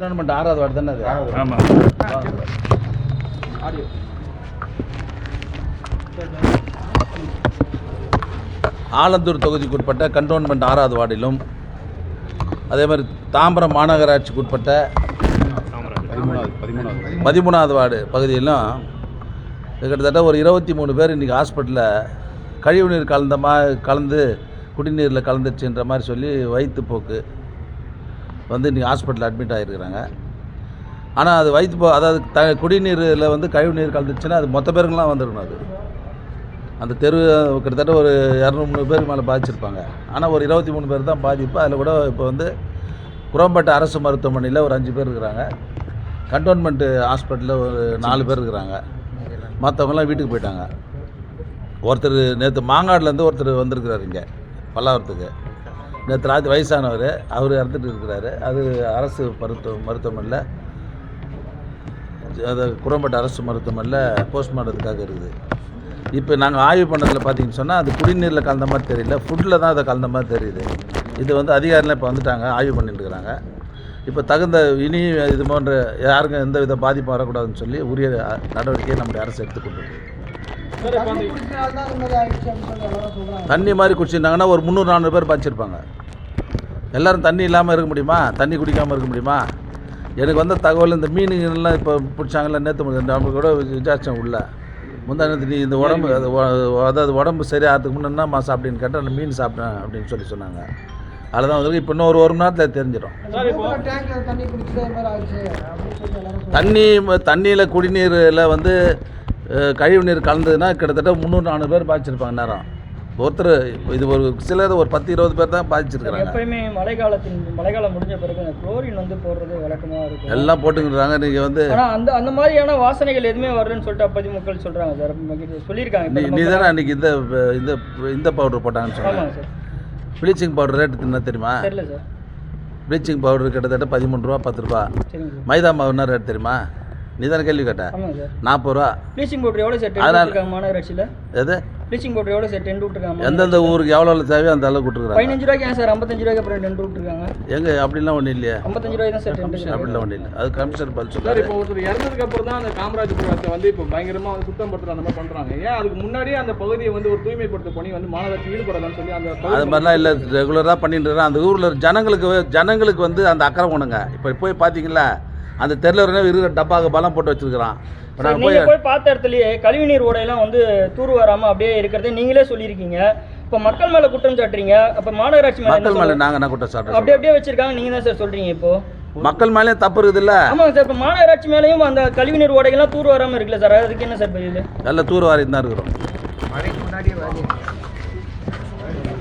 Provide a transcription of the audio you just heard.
Cantonment ஆறாவது ward தானே அது? ஆமாம் ஆடியோ ஆலந்தூர் தொகுதிக்குட்பட்ட கண்டோன்மெண்ட் ஆறாவது வார்டிலும் அதே மாதிரி தாம்பரம் மாநகராட்சிக்குட்பட்ட பதிமூணாவது பதிமூணாவது பதிமூணாவது வார்டு பகுதியிலும் கிட்டத்தட்ட ஒரு இருபத்தி மூணு பேர் இன்றைக்கி ஹாஸ்பிட்டலில் கழிவுநீர் கலந்த மா கலந்து குடிநீரில் கலந்துச்சுன்ற மாதிரி சொல்லி வயிற்றுப்போக்கு வந்து இன்றைக்கி ஹாஸ்பிட்டலில் அட்மிட் ஆகிருக்கிறாங்க ஆனால் அது வயிற்று போ அதாவது த குடிநீரில் வந்து கழிவு நீர் கலந்துச்சுன்னா அது மொத்த பேருங்களாம் வந்துருக்கணும் அது. அந்த தெரு கிட்டத்தட்ட ஒரு இரநூறு பேர் மேலே பாதிச்சிருப்பாங்க. ஆனால் ஒரு இருபத்தி மூணு பேர் தான் பாதிப்பு. அதில் கூட இப்போ வந்து குரம்பேட்டை அரசு மருத்துவமனையில் ஒரு அஞ்சு பேர் இருக்கிறாங்க. கண்டோன்மெண்ட்டு ஹாஸ்பிட்டலில் ஒரு நாலு பேர் இருக்கிறாங்க. மற்றவங்களாம் வீட்டுக்கு போயிட்டாங்க. ஒருத்தர் நேற்று மாங்காடுலேருந்து ஒருத்தர் வந்திருக்கிறாரு இங்கே பல்லாவரத்துக்கு. நேற்று ராத்திரி வயசானவர் அவர் இறந்துட்டு இருக்கிறாரு. அது அரசு மருத்துவ மருத்துவமனையில் அது குரம்பேட்டை அரசு மருத்துவமனையில் போஸ்ட்மார்ட்டத்துக்காக இருக்குது. இப்போ நாங்கள் ஆய்வு பண்ணதில் பார்த்தீங்கன்னு சொன்னால் அது குடிநீரில் கலந்த மாதிரி தெரியல. ஃபுட்டில் தான் அதை கலந்த மாதிரி தெரியுது. இது வந்து அதிகாரிலாம் இப்போ வந்துட்டாங்க ஆய்வு பண்ணிட்டு இருக்கிறாங்க. இப்போ தகுந்த இனி இது போன்ற யாருக்கும் எந்த வித பாதிப்பும் வரக்கூடாதுன்னு சொல்லி உரிய நடவடிக்கையை நம்முடைய அரசு எடுத்துக்கொண்டு தண்ணி மாதிரி குடிச்சிருந்தாங்கன்னா ஒரு முந்நூறு நானூறு பேர் பாய்ச்சிருப்பாங்க. எல்லாரும் தண்ணி இல்லாமல் இருக்க முடியுமா? தண்ணி குடிக்காமல் இருக்க முடியுமா? எனக்கு வந்த தகவல் இந்த மீனுங்கெல்லாம் இப்போ பிடிச்சாங்கல்ல நேற்று நம்ம கூட விசாரிச்சேன் உள்ள. முந்தா நேத்து நீ இந்த உடம்பு அது அதாவது உடம்பு சரியாகிறதுக்கு முன்னே என்னம்மா சாப்பிட்டேன்னு கேட்டால் அந்த மீன் சாப்பிட்டேன் அப்படின்னு சொல்லி சொன்னாங்க. அதில் தான் வந்து இப்போ இன்னும் ஒரு ஒரு மணி நேரத்தில் தெரிஞ்சிடும். சார் இப்போ தண்ணி தண்ணியில் குடிநீரில் வந்து கழிவு நீர் கலந்ததுன்னா கிட்டத்தட்ட முந்நூறு நானூறு பேர் பாதிச்சிருப்பாங்க நேரம். ஒருத்தர் இது ஒரு சிலர் ஒரு பத்து இருபது பேர் தான் பாதிச்சிருக்கிறாங்க. எப்பயுமே மழை காலத்தின் மழைக்காலம் முடிஞ்ச பிறகு இந்த குளோரின் வந்து போடுறது வழக்கமாக இருக்கும். எல்லாம் போட்டுக்கிறாங்க நீங்கள் வந்து ஆனா அந்த அந்த மாதிரியான வாசனைகள் எதுவுமே வரலன்னு சொல்லிட்டு அப்போதைக்கு மக்கள் சொல்றாங்க சார். சொல்லியிருக்காங்க. நீ தானே அன்றைக்கி இந்த இந்த இந்த பவுடர் போட்டாங்கன்னு சொன்னாங்க சார். ப்ளீச்சிங் பவுடர் ரேட்டு என்ன தெரியுமா? தெரியல சார். ப்ளீச்சிங் பவுடர் கிட்டத்தட்ட பதிமூணு ரூபா பத்து ரூபா. மைதா மாவு என்ன ரேட் தெரியுமா? நீ தானே கேள்வி கேட்ட ஆமாங்க சார். நாற்பது ரூபா. ப்ளீச்சிங் பவுடர் எவ்வளோ சார்? அதனால- எது? ப்ளீச்சிங் பவுடர் எவ்வளோ சார் டென் விட்டுருக்காங்க எந்தெந்த ஊருக்கு எவ்வளோ எவ்வளோ தேவையோ அந்த அளவுக்கு விட்டுருக்குறாங்க பதினஞ்சு ரூபாய்க்கு ஏன் சார் ஐம்பத்தஞ்சு ரூபாய்க்கு அப்புறம் டென் விட்டுருக்காங்க எங்க? அப்படிலாம் ஒன்றும் இல்லையா. ஐம்பத்தஞ்சு ரூபாய் தான் சார் டென் அப்படிலாம் ஒன்றும் இல்லை. அது கமிஷனர் பதில் சார் இப்போ ஒருத்தர் இறந்ததுக்கு அப்புறம் தான் அந்த காமராஜபுரத்தை வந்து இப்போ பயங்கரமா வந்து சுத்தம் படுத்துற அந்த மாதிரி பண்றாங்க. ஏன் அதுக்கு முன்னாடியே அந்த பகுதியை வந்து ஒரு தூய்மைப்படுத்த பணி வந்து மாநகராட்சி ஈடுபடலாம்னு சொல்லி அந்த அது மாதிரிலாம் இல்லை. ரெகுலராக பண்ணிட்டு அந்த ஊரில் ஜனங்களுக்கு ஜனங்களுக்கு வந்து அந்த அக்கறை உணங்க இப்போ போய் பார்த்தீங்களா? அந்த தெருல இருக்கிற டப்பாக்கு பலம் போட்டு வச்சிருக்கிறான். நாங்கள் போய் நீங்க போய் பார்த்த இடத்துலயே கழிவுநீர் ஓடையெல்லாம் வந்து தூர் வராம அப்படியே இருக்கிறத நீங்களே சொல்லியிருக்கீங்க. இப்போ மக்கள் மேல குற்றம் சாட்டுறீங்க. அப்ப மாநகராட்சி மக்கள் மேலே நாங்கள் என்ன குற்றம் அப்படி சாட்டுறோம் அப்படியே வச்சிருக்காங்க. நீங்க தான் சார் சொல்றீங்க இப்போ. மக்கள் மேலே தப்பு இருக்குதுல்ல? ஆமாங்க சார் இப்போ மாநகராட்சி மேலேயும் அந்த கழிவுநீர் ஓடைகள்லாம் தூர் வராம இருக்குல்ல சார் அதுக்கு என்ன சார் பதில்? நல்ல தூர் வாரி தான் இருக்கிறோம்.